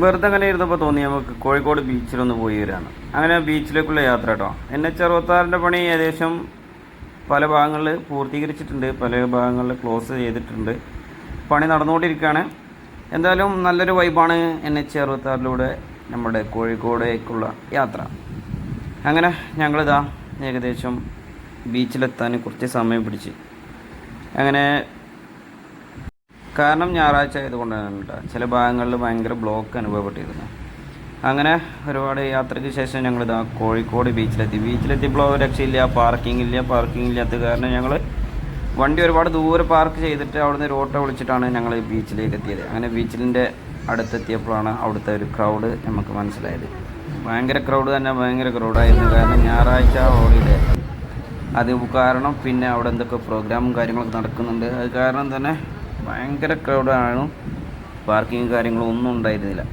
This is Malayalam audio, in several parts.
വെറുതെ അങ്ങനെ ഇരുന്നപ്പോൾ തോന്നി നമുക്ക് കോഴിക്കോട് ബീച്ചിലൊന്ന് പോയി വരാണ് അങ്ങനെ ബീച്ചിലേക്കുള്ള യാത്ര കേട്ടോ എൻ എച്ച് അറുപത്താറിന്റെ പണി ഏകദേശം പല ഭാഗങ്ങളിൽ പൂർത്തീകരിച്ചിട്ടുണ്ട് പല ഭാഗങ്ങളിൽ ക്ലോസ് ചെയ്തിട്ടുണ്ട്. പണി നടന്നുകൊണ്ടിരിക്കുകയാണ് എന്തായാലും നല്ലൊരു വൈബാണ് എൻ എച്ച് അറുപത്താറിലൂടെ നമ്മുടെ കോഴിക്കോടേക്കുള്ള യാത്ര. അങ്ങനെ ഞങ്ങളിതാ ഏകദേശം ബീച്ചിലെത്താൻ കുറച്ച് സമയം പിടിച്ച്. അങ്ങനെ കാരണം ഞായറാഴ്ച ആയതുകൊണ്ടാണ് കേട്ടോ ചില ഭാഗങ്ങളിൽ ഭയങ്കര ബ്ലോക്ക് അനുഭവപ്പെട്ടിരുന്നു. അങ്ങനെ ഒരുപാട് യാത്രയ്ക്ക് ശേഷം ഞങ്ങൾ ഞങ്ങളിതാ കോഴിക്കോട് ബീച്ചിലെത്തി ബീച്ചിലെത്തിയപ്പോൾ രക്ഷയില്ല പാർക്കിംഗ് ഇല്ല പാർക്കിംഗ് ഇല്ലാത്ത കാരണം ഞങ്ങൾ വണ്ടി ഒരുപാട് ദൂരെ പാർക്ക് ചെയ്തിട്ട് അവിടുന്ന് ഒരു ഓട്ടോ വിളിച്ചിട്ടാണ് ഞങ്ങൾ ബീച്ചിലേക്ക് എത്തിയത്. അങ്ങനെ ബീച്ചിലിന്റെ അടുത്തെത്തിയപ്പോഴാണ് അവിടുത്തെ ഒരു ക്രൗഡ് നമുക്ക് മനസ്സിലായത്. ഭയങ്കര ക്രൗഡ് തന്നെ ഭയങ്കര ക്രൗഡായിരുന്നു കാരണം ഞായറാഴ്ച ഹോളിഡേ അത് കാരണം പിന്നെ അവിടെ എന്തൊക്കെ പ്രോഗ്രാമും കാര്യങ്ങളൊക്കെ നടക്കുന്നുണ്ട്. അത് കാരണം തന്നെ ഭയങ്കര ക്രൗഡാണ് പാർക്കിങ് കാര്യങ്ങളും ഒന്നും ഉണ്ടായിരുന്നില്ല.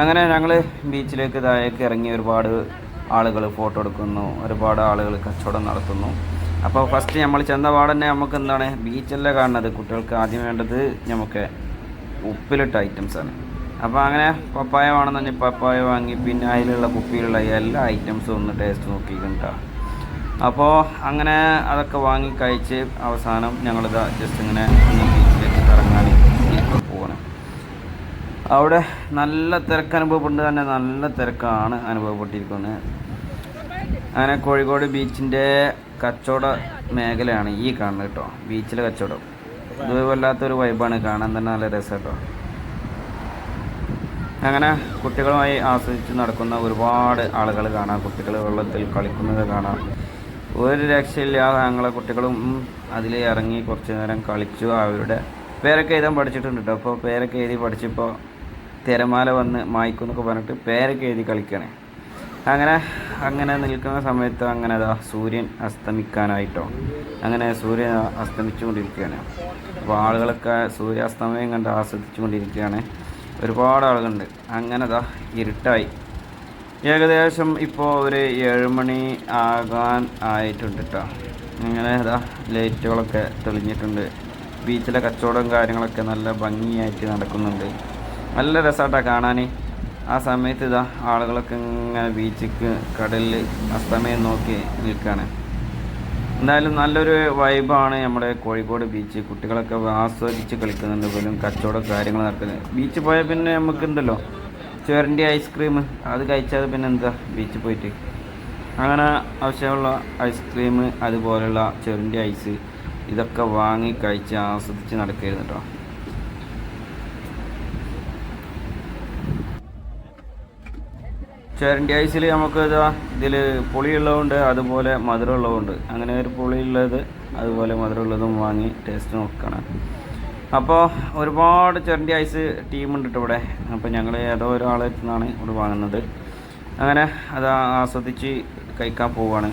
അങ്ങനെ ഞങ്ങൾ ബീച്ചിലേക്ക് താഴേക്ക് ഇറങ്ങി ഒരുപാട് ആളുകൾ ഫോട്ടോ എടുക്കുന്നു. ഒരുപാട് ആളുകൾ കച്ചവടം നടത്തുന്നു. അപ്പോൾ ഫസ്റ്റ് നമ്മൾ ചെന്ന പാടന്നെ നമുക്ക് എന്താണ് ബീച്ചല്ലേ കാണുന്നത്? കുട്ടികൾക്ക് ആദ്യം വേണ്ടത് നമുക്ക് ഉപ്പിലിട്ട ഐറ്റംസാണ് അപ്പോൾ അങ്ങനെ പപ്പായ വേണമെന്ന് പപ്പായ വാങ്ങി പിന്നെ അതിലുള്ള കുപ്പിയിലുള്ള എല്ലാ ഐറ്റംസും ഒന്ന് ടേസ്റ്റ് നോക്കിയിട്ടുണ്ടാ. അപ്പോൾ അങ്ങനെ അതൊക്കെ വാങ്ങി കഴിച്ച് അവസാനം ഞങ്ങളിത് ജസ്റ്റ് ഇങ്ങനെ ഒന്ന് ബീച്ചിലേക്ക് കറങ്ങാൻ പോവാണ് അവിടെ നല്ല തിരക്ക് അനുഭവപ്പെടുന്നത് തന്നെ നല്ല തിരക്കാണ് അനുഭവപ്പെട്ടിരിക്കുന്നത്. അങ്ങനെ കോഴിക്കോട് ബീച്ചിന്റെ കച്ചവട മേഖലയാണ് ഈ കാണുന്നത് കേട്ടോ. ബീച്ചിലെ കച്ചവടം. ഇത് വല്ലാത്തൊരു വൈബാണ് കാണാൻ തന്നെ നല്ല രസം കേട്ടോ. അങ്ങനെ കുട്ടികളുമായി ആസ്വദിച്ച് നടക്കുന്ന ഒരുപാട് ആളുകൾ കാണാം. കുട്ടികൾ വെള്ളത്തിൽ കളിക്കുന്നത് കാണാം. ഒരു രക്ഷയില്ലാതെ ഞങ്ങളെ കുട്ടികളും അതിൽ ഇറങ്ങി കുറച്ച് നേരം കളിച്ചു. അവരുടെ പേരൊക്കെ എഴുതാൻ പഠിച്ചിട്ടുണ്ട് കേട്ടോ. അപ്പോൾ പേരൊക്കെ എഴുതി പഠിച്ചപ്പോൾ തിരമാല വന്ന് മായ്ക്കും എന്നൊക്കെ പറഞ്ഞിട്ട് പേരൊക്കെ എഴുതി കളിക്കണേ. അങ്ങനെ അങ്ങനെ നിൽക്കുന്ന സമയത്ത് അങ്ങനെ അതാ സൂര്യൻ അസ്തമിക്കാനായിട്ടോ അങ്ങനെ സൂര്യൻ അസ്തമിച്ചുകൊണ്ടിരിക്കുകയാണ്. അപ്പോൾ ആളുകളൊക്കെ സൂര്യാസ്തമയം കണ്ട് ആസ്വദിച്ചുകൊണ്ടിരിക്കുകയാണ്. ഒരുപാട് ആളുകളുണ്ട്. അങ്ങനെ അതാ ഇരുട്ടായി. ഏകദേശം ഇപ്പോൾ ഒരു ഏഴുമണി ആകാൻ ആയിട്ടുണ്ട് കേട്ടോ അങ്ങനെ അതാ ലൈറ്റുകളൊക്കെ തെളിഞ്ഞിട്ടുണ്ട്. ബീച്ചിലെ കച്ചവടം കാര്യങ്ങളൊക്കെ നല്ല ഭംഗിയായിട്ട് നടക്കുന്നുണ്ട്. നല്ല രസമായിട്ടാണ് കാണാൻ ആ സമയത്ത് ഇതാ ആളുകളൊക്കെ ഇങ്ങനെ ബീച്ചിക്ക് കടലിൽ അസ്തമയം നോക്കി നിൽക്കുകയാണ് എന്തായാലും നല്ലൊരു വൈബാണ് നമ്മുടെ കോഴിക്കോട് ബീച്ച് കുട്ടികളൊക്കെ ആസ്വദിച്ച് കളിക്കുന്നുണ്ട് പോലും കച്ചവടം കാര്യങ്ങൾ നടക്കുന്നത് ബീച്ച് പോയാൽ പിന്നെ നമുക്കുണ്ടല്ലോ ചുരണ്ടി ഐസ്ക്രീം അത് കഴിച്ചാൽ പിന്നെ എന്താ ബീച്ചിൽ പോയിട്ട്. അങ്ങനെ ആവശ്യമുള്ള ഐസ്ക്രീം അതുപോലുള്ള ചുരണ്ടി ഐസ് ഇതൊക്കെ വാങ്ങി കഴിച്ച് ആസ്വദിച്ച് നടക്കരുത് കേട്ടോ ചുരണ്ടി ഐസിൽ നമുക്ക് ഇതാ ഇതിൽ പുളിയുള്ളതുകൊണ്ട് അതുപോലെ മധുരമുള്ളതുകൊണ്ട് അങ്ങനെ ഒരു പുളിയുള്ളത് അതുപോലെ മധുരമുള്ളതും വാങ്ങി ടേസ്റ്റ് നോക്കണം. അപ്പോൾ ഒരുപാട് ചെറിയ ഐസ് ടീമുണ്ട് കേട്ടോ ഇവിടെ. അപ്പോൾ ഞങ്ങൾ ഏതോ ഒരാളെ നിന്നാണ് ഇവിടെ വാങ്ങുന്നത്. അങ്ങനെ അത് ആസ്വദിച്ച് കഴിക്കാൻ പോവുകയാണ്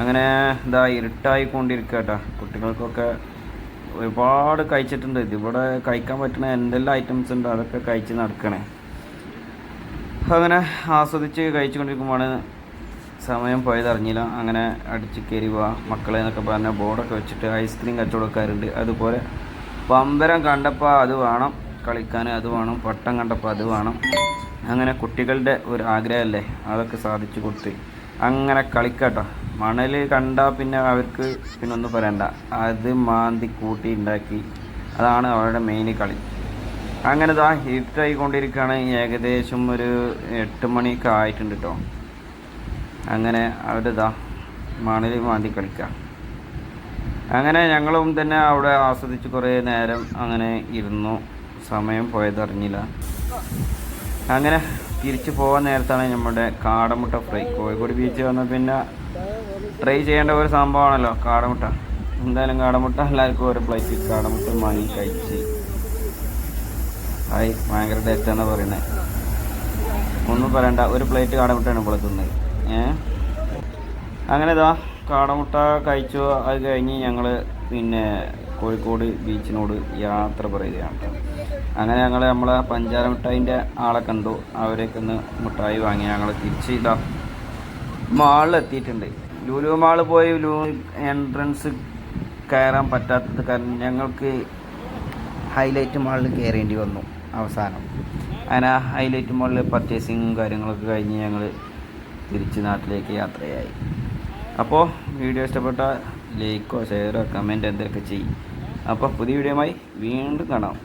അങ്ങനെ ഇതാ ഇരുട്ടായിക്കൊണ്ടിരിക്കുക കേട്ടോ കുട്ടികൾക്കൊക്കെ ഒരുപാട് കഴിച്ചിട്ടുണ്ട്. ഇതിവിടെ കഴിക്കാൻ പറ്റുന്ന എന്തെല്ലാം ഐറ്റംസ് ഉണ്ട് അതൊക്കെ കഴിച്ച് നടക്കണേ. അങ്ങനെ ആസ്വദിച്ച് കഴിച്ചുകൊണ്ടിരിക്കുമ്പോഴാണ് സമയം പോയതറിഞ്ഞില്ല. അങ്ങനെ അടിച്ച് കയറി പോവാ മക്കളെ എന്നൊക്കെ പറഞ്ഞ ബോർഡൊക്കെ വെച്ചിട്ട് ഐസ്ക്രീം കച്ചവടക്കാരുണ്ട്. അതുപോലെ പമ്പരം കണ്ടപ്പോൾ അത് വേണം കളിക്കാൻ അത് വേണം പട്ടം കണ്ടപ്പോൾ അത് വേണം. അങ്ങനെ കുട്ടികളുടെ ഒരു ആഗ്രഹമല്ലേ അതൊക്കെ സാധിച്ചു കൊടുത്ത്. അങ്ങനെ കളിക്കട്ടോ. മണൽ കണ്ടാൽ പിന്നെ അവർക്ക് പിന്നെ ഒന്നും പറയണ്ട. അത് മാന്തി കൂട്ടി ഉണ്ടാക്കി. അതാണ് അവരുടെ മെയിൻ കളി. അങ്ങനെ ഇതാ ഹിറ്റായി ആയിക്കൊണ്ടിരിക്കുകയാണ് ഏകദേശം ഒരു എട്ട് മണിയൊക്കെ ആയിട്ടുണ്ട് കേട്ടോ അങ്ങനെ അവരിതാ മണൽ മാന്തി കളിക്കാം. അങ്ങനെ ഞങ്ങളും തന്നെ അവിടെ ആസ്വദിച്ച് കുറേ നേരം അങ്ങനെ ഇരുന്നു. സമയം പോയതറിഞ്ഞില്ല അങ്ങനെ തിരിച്ചു പോകാൻ നേരത്താണ് നമ്മുടെ കാടമുട്ട ഫ്രൈ. കോഴിക്കോട് ബീച്ച് വന്ന പിന്നെ ട്രൈ ചെയ്യേണ്ട ഒരു സംഭവമാണല്ലോ കാടമുട്ട. എന്തായാലും കാടമുട്ട എല്ലാവർക്കും ഒരു പ്ലേറ്റ് കാടമുട്ട വാങ്ങി കഴിച്ച്. ഹായ് ഭയങ്കര ടേസ്റ്റാന്ന് പറയുന്നത് ഒന്നും പറയണ്ട ഒരു പ്ലേറ്റ് കാടമുട്ടയാണ് ഇപ്പോൾ തിന്നത്. ഏ? അങ്ങനെ ഇതാ കാടമുട്ട കഴിച്ചു അത് കഴിഞ്ഞ് ഞങ്ങൾ പിന്നെ കോഴിക്കോട് ബീച്ചിനോട് യാത്ര പറയുകയാണ്. അങ്ങനെ ഞങ്ങൾ നമ്മളെ പഞ്ചാര മിഠായിന്റെ ആളെ കണ്ടു. അവരൊക്കെ ഒന്ന് മിഠായി വാങ്ങി. ഞങ്ങൾ തിരിച്ച് ഇതാ മാളിൽ എത്തിയിട്ടുണ്ട്. ലുലു മാൾ പോയി ലൂ എൻട്രൻസ് കയറാൻ പറ്റാത്തത് കാരണം ഞങ്ങൾക്ക് ഹൈലൈറ്റ് മാളിൽ കയറേണ്ടി വന്നു. അവസാനം. അങ്ങനെ ഹൈലൈറ്റ് മോളിൽ പർച്ചേസിങ്ങും കാര്യങ്ങളൊക്കെ കഴിഞ്ഞ് ഞങ്ങൾ തിരിച്ച് നാട്ടിലേക്ക് യാത്രയായി. അപ്പോൾ വീഡിയോ ഇഷ്ടപ്പെട്ട ലൈക്കോ ഷെയറോ കമന്റ് എന്തൊക്കെ ചെയ്യും. അപ്പോൾ പുതിയ വീഡിയോയുമായി വീണ്ടും കാണാം.